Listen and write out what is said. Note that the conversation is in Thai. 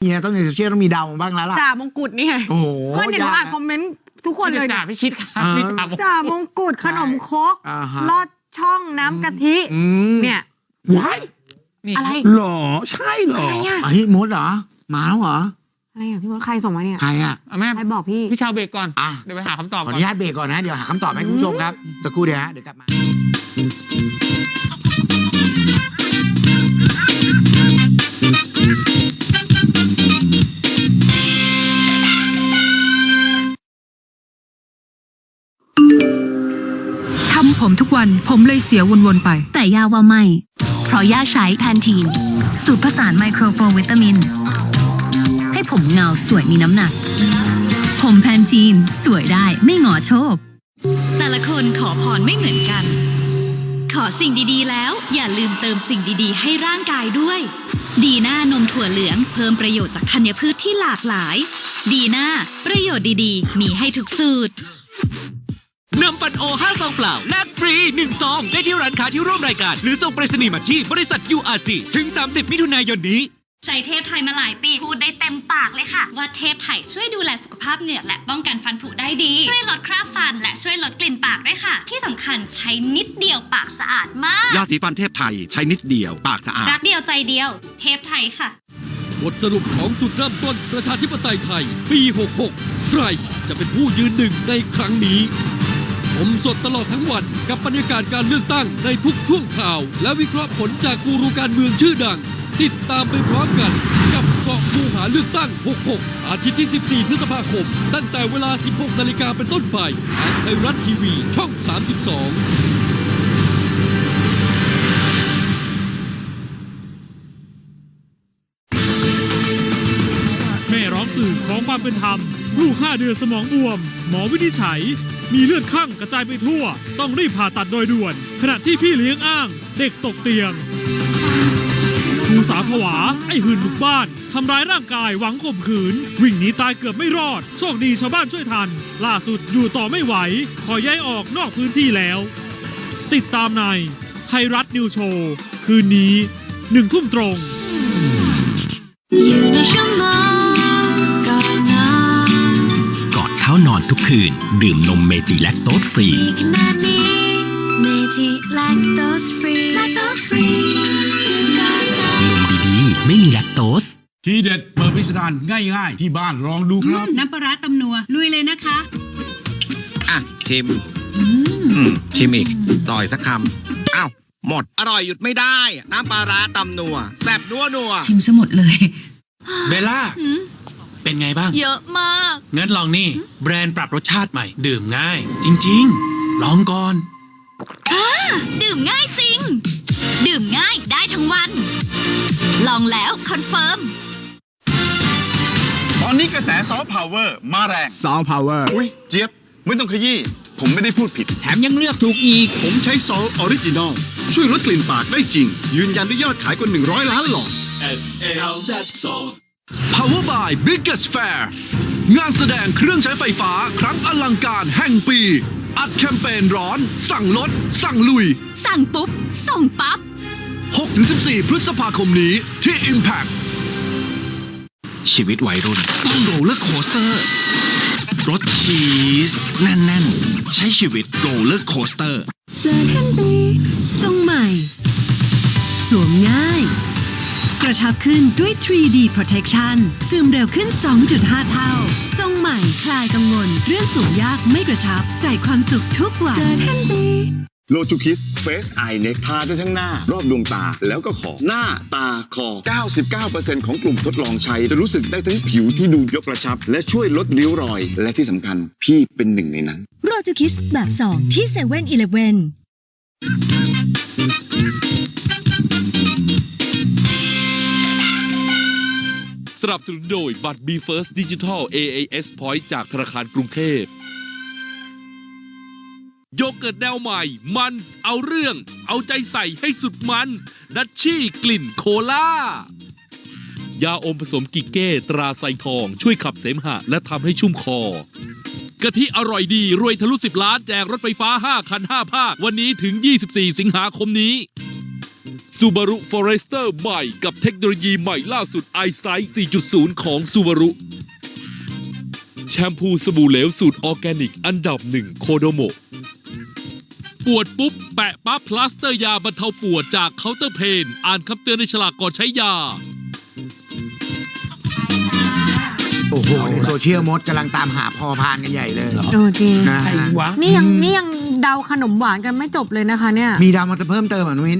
เนี่ยต้องในโซเชียลต้องมีดาวบ้างแล้วล่ะจ่ามงกุฎนี่ไงโอ้โหวันเดี๋ยวหนูอ่านยากคอมเมนต์ทุกคนเลยจ่าเนี่ยพิชิตครับอ่าพี่จ่าจ่ามงกุฎขนมครกอ่าฮะ ลอดช่องน้ำกะทิ อืมเนี่ย ว้ายนี่อะไรหรอ ใช่เหรออะไรอะไอ้ยมดเหรอ มาแล้วเหรอ อะไรอะพี่มดใครส่งมาเนี่ยใครอะ เอาแม่ใครบอกพี่ พี่ชาวเบรกก่อน อะ เดี๋ยวไปหาคำตอบขอก่ออน นุญาตเบรกก่อนนะ เดี๋ยวหาคำตอบให้คุณผู้ชมครับ สักครู่เดียวฮะ เดี๋ยวกลับมาทำ ผมทุกวัน ผมเลยเสียวนๆไป แต่ย่าว่าไม่ เพราะย่าใช้แพนทีน สูตรผสานไมโครโฟวิตามิน ให้ผมเงาสวยมีน้ำหนัก ผมแพนทีน สวยได้ไม่หงอโชค แต่ละคนขอพรไม่เหมือนกัน ขอสิ่งดีๆ แล้ว อย่าลืมเติมสิ่งดีๆ ให้ร่างกายด้วย ดีหน้านมถั่วเหลืองเพิ่มประโยชน์จากธัญพืชที่หลากหลาย ดีหน้าประโยชน์ดีๆ มีให้ทุกสูตร นำปันโอ5ซองเปล่าแลกฟรี1ซองได้ที่ร้านค้าที่ร่วมรายการ หรือส่งไปรษณีย์มาที่บริษัท URC ถึง 30 มิถุนายนนี้ ใช้เทพไทยมาหลายปี พูดได้เต็มปากเลยค่ะ ว่าเทพไทยช่วยดูแลสุขภาพเหงือกและป้องกันฟันผุได้ดี ช่วยลดคราบฟันและช่วยลดกลิ่นปากด้วยค่ะ ที่สำคัญใช้นิดเดียวปากสะอาดมาก ยาสีฟันเทพไทยใช้นิดเดียวปากสะอาด รักเดียวใจเดียว เทพไทยค่ะ บทสรุปของจุดเริ่มต้นประชาธิปไตยไทย ปี 66 ใครจะเป็นผู้ยืนหนึ่งในครั้งนี้ ผมสดตลอดทั้งวันกับบรรยากาศการเลือกตั้งในทุกช่วงข่าว และวิเคราะห์ผลจากกูรูการเมืองชื่อดัง ติดตามไปพร้อมกัน กับเกาะคูหาเลือกตั้ง 66 อาทิตย์ที่ 14 พฤษภาคม ตั้งแต่เวลา 16 นาฬิกาเป็นต้นไปทางไทยรัฐทีวีช่อง 32แม่ร้องสื่อของความเป็นธรรม ลูก5เดือนสมองบวม หมอวินิจฉัย มีเลือดข้างกระจายไปทั่ว ต้องรีบผ่าตัดโดยด่วน ขณะที่พี่เลี้ยงอ้าง เด็กตกเตียงครูสาวผวา ไอ้หืนบุกบ้าน ทำร้ายร่างกายหวังข่มขืน วิ่งหนีตายเกือบไม่รอด โชคดีชาวบ้านช่วยทัน ล่าสุดอยู่ต่อไม่ไหว ขอย้ายออกนอกพื้นที่แล้ว ติดตามในไทยรัฐนิวโชว์ คืนนี้หนึ่งทุ่มตรง ก่อนเข้านอนทุกคืน ดื่มนมเมจิแลคโตสฟรีขนาดนี้เมจิแลคโตสฟรีแลคโตสฟรีก่อนนอนนมดีๆไม่มีแลคโตสทีเด็ดเปิดพิสดารง่ายๆ ที่บ้านลองดูครับ น้ำปลาร้าตำนัว ลุยเลยนะคะ อะ ชิมอืมชิมอีก ต่อยสักคำอ้าวหมด อร่อยหยุดไม่ได้ น้ำปลาร้าตำนัว แซ่บนัวนัวชิมซะหมดเลย เบลล่า เป็นไงบ้าง เยอะมาก งั้นลองนี่ แบรนด์ปรับรสชาติใหม่ ดื่มง่าย จริง ๆ ลองก่อนดื่มง่ายจริง ดื่มง่ายได้ทั้งวัน ลองแล้วคอนเฟิร์ม ตอนนี้กระแสซอฟต์พาวเวอร์มาแรง ซอฟต์พาวเวอร์ อุ้ยเจี๊ยบ ไม่ต้องขยี้ ผมไม่ได้พูดผิด แถมยังเลือกถูกอีก ผมใช้ซอลออริจินอลช่วยลดกลิ่นปากได้จริง ยืนยันด้วยยอดขายกว่า 100 ล้านหลอด Power by Biggest Fair งานแสดงเครื่องใช้ไฟฟ้าครั้งอลังการแห่งปี อัดแคมเปญร้อน สั่งลด สั่งลุย สั่งปุ๊บ ส่งปั๊บ 6-14 พฤษภาคมนี้ที่ Impact ชีวิตวัยรุ่นต้องโรลเลอร์โคสเตอร์รสชีสแน่นๆ ใช้ชีวิตโรลเลอร์โคสเตอร์เจอกันดีทรงใหม่ สวมง่ายก ระชับขึ้นด้วย 3D Protection ซึมเร็วขึ้น 2.5 เท่า ทรงใหม่คลายกังวล เรื่องสูงยากไม่กระชับ ใส่ความสุขทุกวันเจอกันดีโลจูคิสเฟสไอเน็กทาได้ทั้งหน้า รอบดวงตาแล้วก็ขอหน้าตาคอ 99%ของกลุ่มทดลองใช้ จะรู้สึกได้ทั้งผิวที่ดูยกกระชับ และช่วยลดริ้วรอย และที่สำคัญพี่เป็นหนึ่งในนั้นโรจูคิสแบบ 2 ที่7 e เ e ่ e อ สนับสนุนโดยบัตร b f i r s t Digital AAS Point จากธนาคารกรุงเทพโยเกิร์ตแนวใหม่ มันเอาเรื่อง เอาใจใส่ให้สุดมันดัชชี่กลิ่นโคลายาอมผสมกิเก้ตราไซทอง ช่วยขับเสมหะ และทำให้ชุ่มคอกะทิอร่อยดี รวยทะลุ 10 ล้าน แจกรถไฟฟ้า 5 คัน 5 ภาค วันนี้ถึง 24 สิงหาคมนี้ Subaru Forester ใหม่กับเทคโนโลยีใหม่ล่าสุด iSight 4.0 ของ Subaru แชมพูสบู่เหลวสูตรออร์แกนิกอันดับหนึ่งโคโดโมปวดปุ๊บ แปะปั๊บพลาสเตอร์ยาบรรเทาปวดจากเคาน์เตอร์เพน อ่านคำเตือนในฉลากก่อนใช้ยา โอ้โห ในโซเชียลมดกำลังตามหาพอพานกันใหญ่เลยเออจริง นะฮะนี่ยังนี่ยังเดาขนมหวานกันไม่จบเลยนะคะเนี่ย มีดาวมาจะเพิ่มเติมอะนุ้ย